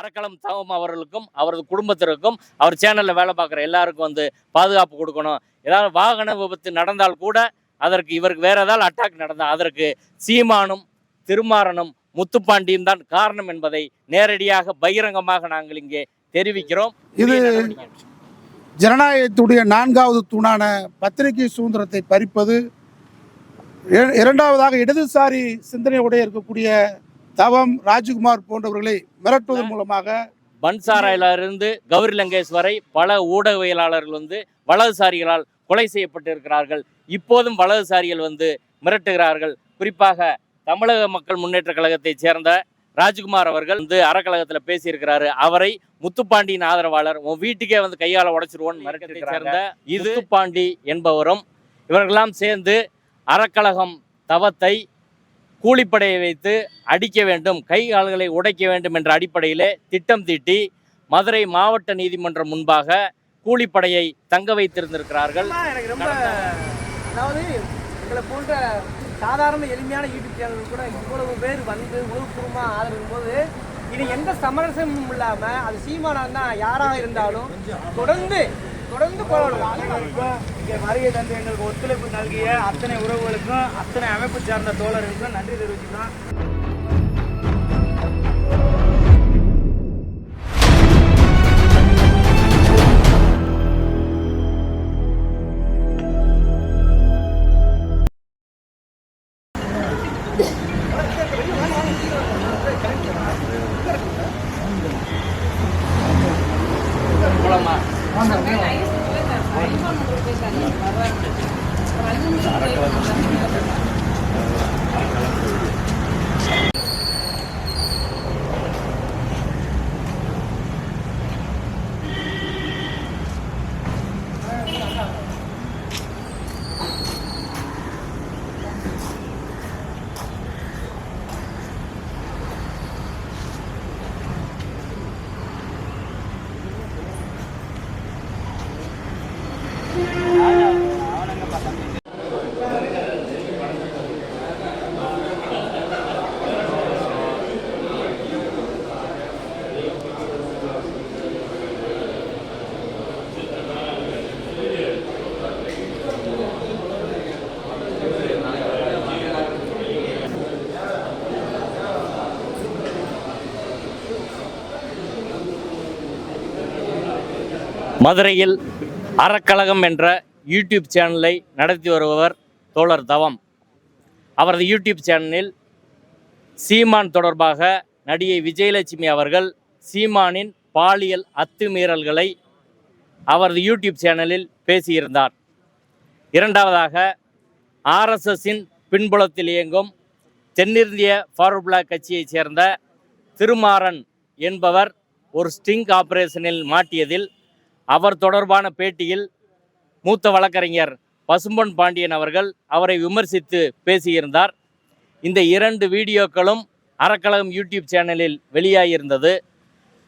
அறக்களம் தவம் அவர்களுக்கும் அவரது குடும்பத்திற்கும் அவர் சேனலில் வேலை பார்க்குற எல்லாருக்கும் வந்து பாதுகாப்பு கொடுக்கணும். ஏதாவது வாகன விபத்து நடந்தால் கூட அதற்கு இவருக்கு வேற ஏதாவது அட்டாக் நடந்தால் அதற்கு சீமானும் திருமாறனும் முத்துப்பாண்டியும் தான் காரணம் என்பதை நேரடியாக பகிரங்கமாக நாங்கள் இங்கே தெரிவிக்கிறோம். இது ஜனநாயகத்துடைய நான்காவது தூணான பத்திரிகை சுதந்திரத்தை பறிப்பது இர- இரண்டாவதாக இடதுசாரி சிந்தனையுடைய இருக்கக்கூடிய தவம் ராஜ்குமார் போன்றவர்களை மிரட்டுவதன் மூலமாக பன்சாராயிலிருந்து கௌரி லங்கேஷ் வரை பல ஊடகவியலாளர்கள் வந்து வலதுசாரிகளால் கொலை செய்யப்பட்டிருக்கிறார்கள். இப்போதும் வலதுசாரிகள் வந்து மிரட்டுகிறார்கள். குறிப்பாக தமிழக மக்கள் முன்னேற்ற கழகத்தைச் சேர்ந்த ராஜ்குமார் அவர்கள் வந்து அறக்கழகத்தில் பேசியிருக்கிறாரு. அவரை முத்துப்பாண்டியின் ஆதரவாளர் உன் வீட்டுக்கே வந்து கையால உடைச்சிருவோன்னு மிரட்டத்தை சேர்ந்த இது பாண்டி என்பவரும் இவர்களெல்லாம் சேர்ந்து அறக்கழகம் தவத்தை கூலிப்படையை வைத்து அடிக்க வேண்டும் கை கால்களை உடைக்க வேண்டும் என்ற அடிப்படையிலே திட்டம் தீட்டி மதுரை மாவட்ட நீதிமன்றம் முன்பாக கூலிப்படையை தங்க வைத்திருந்திருக்கிறார்கள். எனக்கு ரொம்ப அதாவது எங்களை போன்ற சாதாரண எளிமையான யூடியூப் சேனல் கூட இவ்வளவு பேர் வந்து உணவுபூர்வமாக ஆதரவும் போது இது எந்த சமரசமும் இல்லாமல் அது சீமானம் தான் யாராக இருந்தாலும் தொடர்ந்து தொடர்ந்து போராடுவோம். இங்கே வருகை தந்து எங்களுக்கு ஒத்துழைப்பு நல்கிய அத்தனை உறவுகளுக்கும் அத்தனை அமைப்பு சார்ந்த தோழர்களுக்கும் நன்றி தெரிவிச்சுக்கலாம் மூலமா மதுரையில் அறக்கழகம் என்ற யூடியூப் சேனலை நடத்தி வருபவர் தோழர் தவம். அவரது யூடியூப் சேனலில் சீமான் தொடர்பாக நடிகை விஜயலட்சுமி அவர்கள் சீமானின் பாலியல் அத்துமீறல்களை அவரது யூடியூப் சேனலில் பேசியிருந்தார். இரண்டாவதாக ஆர்எஸ்எஸின் பின்புலத்தில் இயங்கும் தென்னிந்திய ஃபார்வர்ட் பிளாக் கட்சியைச் சேர்ந்த திருமாறன் என்பவர் ஒரு ஸ்டிங் ஆபரேஷனில் மாட்டியதில் அவர் தொடர்பான பேட்டியில் மூத்த வழக்கறிஞர் பசும்பொன் பாண்டியன் அவர்கள் அவரை விமர்சித்து பேசியிருந்தார். இந்த இரண்டு வீடியோக்களும் அறக்கழகம் யூடியூப் சேனலில் வெளியாகியிருந்தது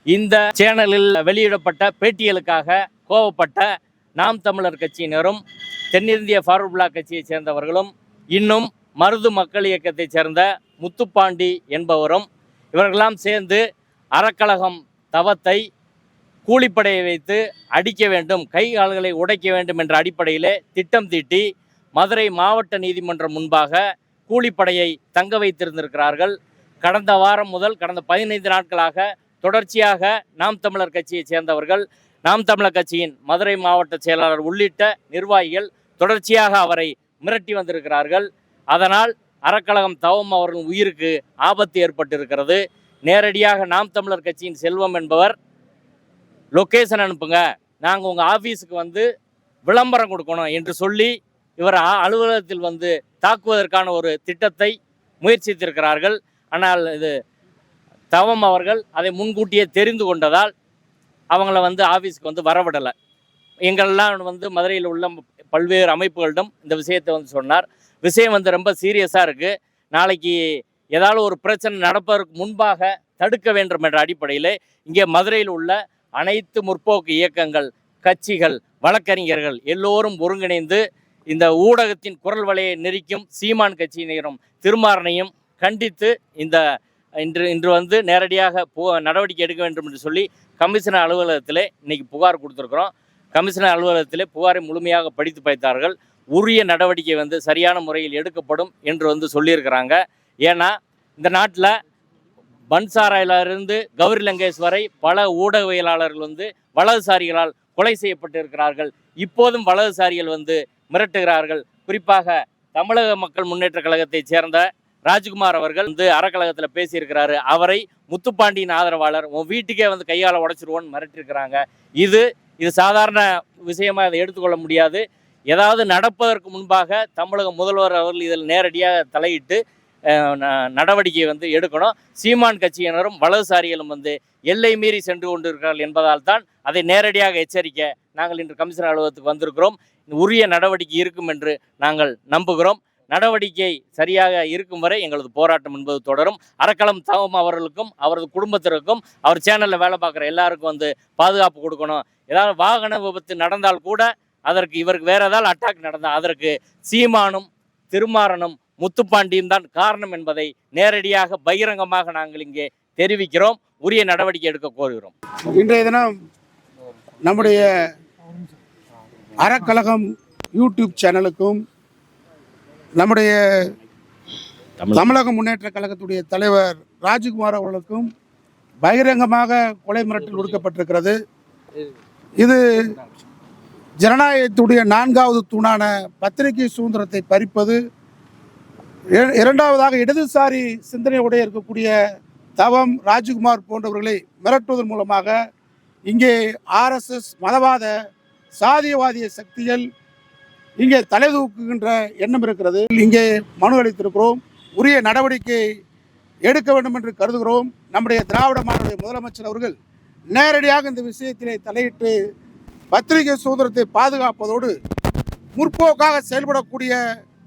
இந்த சேனலில் வெளியிடப்பட்ட பேட்டிகளுக்காக கோவப்பட்ட நாம் தமிழர் கட்சியினரும் தென்னிந்திய ஃபார்வர்ட் பிளாக் கட்சியைச் சேர்ந்தவர்களும் இன்னும் மருது மக்கள் இயக்கத்தைச் சேர்ந்த முத்துப்பாண்டி என்பவரும் இவர்களெல்லாம் சேர்ந்து அறக்கழகம் தவத்தை கூலிப்படையை வைத்து அடிக்க வேண்டும் கை கால்களை உடைக்க வேண்டும் என்ற அடிப்படையிலே திட்டம் தீட்டி மதுரை மாவட்ட நீதிமன்றம் முன்பாக கூலிப்படையை தங்க வைத்திருந்திருக்கிறார்கள். கடந்த வாரம் முதல் கடந்த பதினைந்து நாட்களாக தொடர்ச்சியாக நாம் தமிழர் கட்சியைச் சேர்ந்தவர்கள் நாம் தமிழர் கட்சியின் மதுரை மாவட்ட செயலாளர் உள்ளிட்ட நிர்வாகிகள் தொடர்ச்சியாக அவரை மிரட்டி வந்திருக்கிறார்கள். அதனால் அறக்கழகம் தவம் அவர்கள் உயிருக்கு ஆபத்து ஏற்பட்டிருக்கிறது. நேரடியாக நாம் தமிழர் கட்சியின் செல்வம் என்பவர் லொக்கேஷன் அனுப்புங்க. நாங்கள் உங்கள் ஆஃபீஸுக்கு வந்து விளம்பரம் கொடுக்கணும் என்று சொல்லி இவர் அலுவலகத்தில் வந்து தாக்குவதற்கான ஒரு திட்டத்தை முயற்சித்திருக்கிறார்கள். ஆனால் இது தவம் அவர்கள் அதை முன்கூட்டியே தெரிந்து கொண்டதால் அவங்கள வந்து ஆஃபீஸுக்கு வந்து வரவிடலை. எங்களெல்லாம் வந்து மதுரையில் உள்ள பல்வேறு அமைப்புகளிடம் இந்த விஷயத்தை வந்து சொன்னார். விஷயம் வந்து ரொம்ப சீரியஸாக இருக்குது நாளைக்கு ஏதாவது ஒரு பிரச்சனை நடப்பதற்கு முன்பாக தடுக்க வேண்டும் என்ற அடிப்படையில் இங்கே மதுரையில் உள்ள அனைத்து முற்போக்கு இயக்கங்கள் கட்சிகள் வழக்கறிஞர்கள் எல்லோரும் ஒருங்கிணைந்து இந்த ஊடகத்தின் குரல் வலையை நெரிக்கும் சீமான் கட்சியினரும் திருமாறனையும் கண்டித்து இந்த இன்று இன்று வந்து நேரடியாக பு நடவடிக்கை எடுக்க வேண்டும் என்று சொல்லி கமிஷனர் அலுவலகத்தில் இன்றைக்கி புகார் கொடுத்துருக்குறோம். கமிஷனர் அலுவலகத்தில் புகாரை முழுமையாக படித்து பார்த்தார்கள். உரிய நடவடிக்கை வந்து சரியான முறையில் எடுக்கப்படும் என்று வந்து சொல்லியிருக்கிறாங்க. ஏன்னா இந்த நாட்டில் பன்சாராயிலிருந்து கௌரி லங்கேஷ் வரை பல ஊடகவியலாளர்கள் வந்து வலதுசாரிகளால் கொலை செய்யப்பட்டிருக்கிறார்கள். இப்போதும் வலதுசாரிகள் வந்து மிரட்டுகிறார்கள். குறிப்பாக தமிழக மக்கள் முன்னேற்ற கழகத்தைச் சேர்ந்த ராஜ்குமார் அவர்கள் வந்து அறக்கழகத்தில் பேசியிருக்கிறாரு. அவரை முத்துப்பாண்டியின் ஆதரவாளர் உன் வீட்டுக்கே வந்து கையால் உடச்சிருவோன்னு மிரட்டிருக்கிறாங்க இது இது சாதாரண விஷயமா இதை எடுத்துக்கொள்ள முடியாது. ஏதாவது நடப்பதற்கு முன்பாக தமிழக முதல்வர் அவர்கள் இதில் நேரடியாக தலையிட்டு நடவடிக்கை வந்து எடுக்கணும். சீமான் கட்சியினரும் வலதுசாரிகளும் வந்து எல்லை மீறி சென்று கொண்டிருக்கிறார்கள் என்பதால் தான் அதை நேரடியாக எச்சரிக்க நாங்கள் இன்று கமிஷனர் அலுவலகத்துக்கு வந்திருக்கிறோம். உரிய நடவடிக்கை இருக்கும் என்று நாங்கள் நம்புகிறோம். நடவடிக்கை சரியாக இருக்கும் வரை எங்களது போராட்டம் என்பது தொடரும். அறக்களம் தவம் அவர்களுக்கும் அவரது குடும்பத்திற்கும் அவர் சேனலில் வேலை பார்க்குற எல்லாருக்கும் வந்து பாதுகாப்பு கொடுக்கணும். ஏதாவது வாகன விபத்து நடந்தால் கூட அதற்கு இவருக்கு வேறு ஏதாவது அட்டாக் நடந்தால் அதற்கு சீமானும் திருமாறனும் முத்துப்பாண்டியும் தான் காரணம் என்பதை நேரடியாக பகிரங்கமாக நாங்கள் இங்கே தெரிவிக்கிறோம். உரிய நடவடிக்கை எடுக்க கோருகிறோம். இன்றைய தினம் நம்முடைய அறக்கழகம் யூடியூப் சேனலுக்கும் நம்முடைய தமிழக முன்னேற்ற கழகத்துடைய தலைவர் ராஜ்குமார் அவர்களுக்கும் பகிரங்கமாக கொலை மிரட்டல் விடுக்கப்பட்டிருக்கிறது. இது ஜனநாயகத்துடைய நான்காவது தூணான பத்திரிகை சுதந்திரத்தை பறிப்பது இரண்டாவதாக இடதுசாரி சிந்தனையுடைய இருக்கக்கூடிய தவம் ராஜ்குமார் போன்றவர்களை மிரட்டுவதன் மூலமாக இங்கே ஆர்எஸ்எஸ் மதவாத சாதியவாதிய சக்திகள் இங்கே தலை தூக்குகின்ற எண்ணம் இருக்கிறது. இங்கே மனு அளித்திருக்கிறோம். உரிய நடவடிக்கை எடுக்க வேண்டும் என்று கருதுகிறோம். நம்முடைய திராவிட மாநில முதலமைச்சர் அவர்கள் நேரடியாக இந்த விஷயத்திலே தலையிட்டு பத்திரிகை சுதந்திரத்தை பாதுகாப்பதோடு முற்போக்காக செயல்படக்கூடிய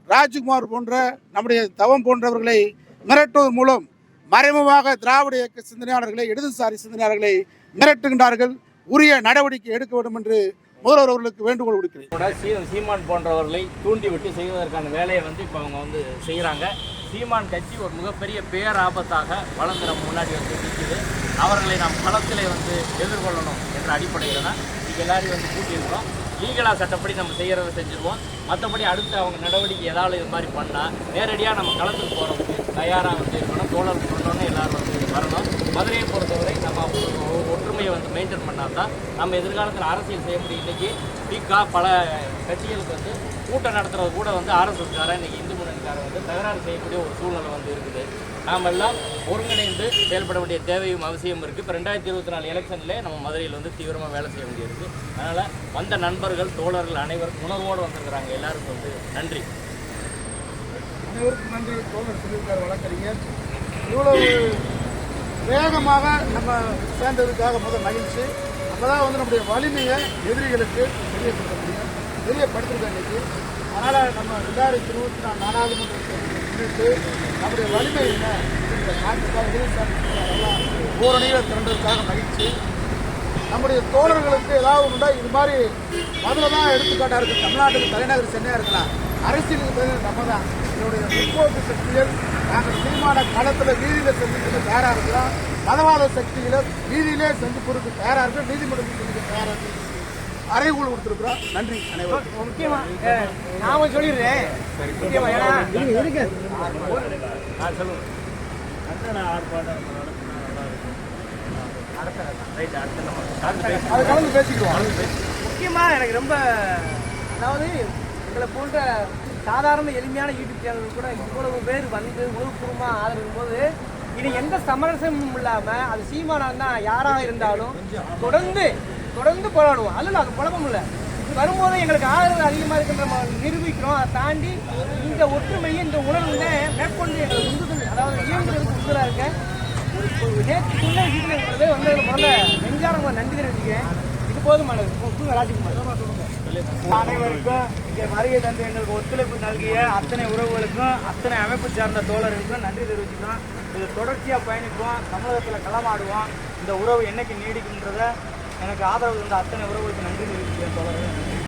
ராஜ்குமார் போன்ற நம்முடைய தவம் போன்றவர்களை மிரட்டுவதன் மூலம் மறைமுகமாக திராவிட இயக்க சிந்தனையாளர்களை இடதுசாரி சிந்தனையாளர்களை மிரட்டுகின்றார்கள். உரிய நடவடிக்கை எடுக்க வேண்டும் என்று முதல்வர் அவர்களுக்கு வேண்டுகோள் விடுக்கிறேன். கூட சீமான் போன்றவர்களை தூண்டிவிட்டு செய்வதற்கான வேலையை வந்து இப்போ அவங்க வந்து செய்கிறாங்க சீமான் கட்சி ஒரு மிகப்பெரிய பேராபத்தாக வளர்ந்து நம்ம முன்னாடி வந்து நிற்குது அவர்களை நாம் களத்திலே வந்து எதிர்கொள்ளணும் என்ற அடிப்படையில் தான் எல்லாரையும் வந்து கூட்டியிருக்கிறோம். லீகலாக சட்டப்படி நம்ம செய்கிறத செஞ்சுருவோம். மற்றபடி அடுத்து அவங்க நடவடிக்கை ஏதாவது இது மாதிரி பண்ணால் நேரடியாக நம்ம களத்துக்கு போகிறதுக்கு தயாராக வந்து இருக்கணும். தோழர் சொன்னோன்னே எல்லாரும் வந்து வரணும். மதுரையை பொறுத்தவரை நம்ம ஒற்றுமையை வந்து மெயின்டைன் பண்ணால் தான் நம்ம எதிர்காலத்தில் அரசியல் செய்ய முடியும். இன்றைக்கி திகா பல கட்சிகளுக்கு வந்து கூட்டம் நடத்துறது கூட வந்து ஆர்எஸ்எஸ்காரன் இன்றைக்கி இந்து முன்னணிக்காரன் வந்து தகராறு செய்யக்கூடிய ஒரு சூழ்நிலை வந்து இருக்குது. நாம் எல்லாம் ஒருங்கிணைந்து செயல்பட வேண்டிய தேவையும் அவசியம் இருக்குது இப்போ ரெண்டாயிரத்தி இருபத்தி நாலு எலெக்ஷன்லேயே நம்ம மதுரையில் வந்து தீவிரமாக வேலை செய்ய வேண்டியிருக்கு. அதனால் வந்த நண்பர்கள் தோழர்கள் அனைவரும் உணர்வோடு வந்திருக்கிறாங்க. எல்லாருக்கும் வந்து நன்றி. அனைவருக்கும் நன்றி. தோழர் சொல்லியிருக்கார் வழக்கறிஞர். இவ்வளவு வேகமாக நம்ம சேர்ந்ததுக்காக முதல் மகிழ்ச்சி. அப்போதான் தான் வந்து நம்முடைய வலிமையை எதிரிகளுக்கு தெரியப்படுத்த முடியும். தெரியப்படுத்திருக்கோம் இன்னைக்கு அதனால் நம்ம ரெண்டாயிரத்தி இருபத்தி நாலு நாடாளுமன்றத்தை முன்னிட்டு நம்முடைய வலிமை என்ன இந்த நாட்டுக்காக எதிர்த்தாரெல்லாம் ஓரணியில் திரண்டதுக்காக மகிழ்ச்சி. நம்முடைய தோழர்களுக்கு ஏதாவது உண்டா இது மாதிரி மதுரை தான் எடுத்துக்காட்டாக இருக்குது தமிழ்நாட்டுக்கு தலைநகர் சென்னையாக இருக்கலாம். அரசியலுக்கு தலைநகர் நம்ம தான் இதனுடைய முற்போக்கு சக்திகள் நாங்கள் தீர்மான காலத்தில் வீதியில் சந்திப்புக்கு தயாராக இருக்கலாம். மதவாத சக்திகளை வீதியிலே சந்திப்பதற்கு தயாராக இருக்கு நீதிமன்றத்துக்கு சந்திக்க தயாரா இருக்கு அறைகூல் கொடுத்துருக்குறோம் நன்றி அனைவருக்கும். முக்கியமா அஹ், நாம சொல்லிடுறேன். முக்கியமா ஏன்னா ஆ சொல்லுங்கள் ரைட் அடுத்த அடுத்து பேச அதை கலந்து பேசிக்குவோம் முக்கியமா எனக்கு ரொம்ப அதாவது எங்களை போன்ற சாதாரண எளிமையான யூடியூப் சேனல் கூட இவ்வளவு பேர் வந்து உணவுபூர்வமாக ஆதரிக்கும் போது இனி எந்த சமரசமும் இல்லாம அது சீமானா தான் யாராக இருந்தாலும் தொடர்ந்து தொடர்ந்து போராடுவோம். அதில் அது குழப்பம் இல்லை. வரும்போது எங்களுக்கு ஆதரவு அதிகமாக இருக்குன்ற நிரூபிக்கிறோம். அதை தாண்டி இந்த ஒற்றுமையை இந்த உணர்வு மேற்கொண்டு எங்களுக்கு உந்துதல் அதாவது இயங்குறதுக்கு உந்துதலாக இருக்கேன் நேற்றுக்குள்ள வீட்டில் இருக்கிறது வந்து முதல்ல நெஞ்சாரம் நன்றி தெரிவிச்சுக்கிறேன் இது போதுமானது சொல்லுங்க ராஜ்குமார் அனைவருக்கும் இங்கே வருகை தந்து எங்களுக்கு ஒத்துழைப்பு நல்கிய அத்தனை உறவுகளுக்கும் அத்தனை அமைப்பு சார்ந்த தோழர்களுக்கும் நன்றி தெரிவிச்சுக்கிறோம். இது தொடர்ச்சியாக பயணிப்போம். தமிழகத்தில் களமாடுவோம். இந்த உறவு என்னைக்கு நீடிக்கின்றதை எனக்கு ஆதரவு தந்த அத்தனை உறவுகளுக்கு நன்றி தெரிவிச்சுக்கிறேன் தோழர்கள்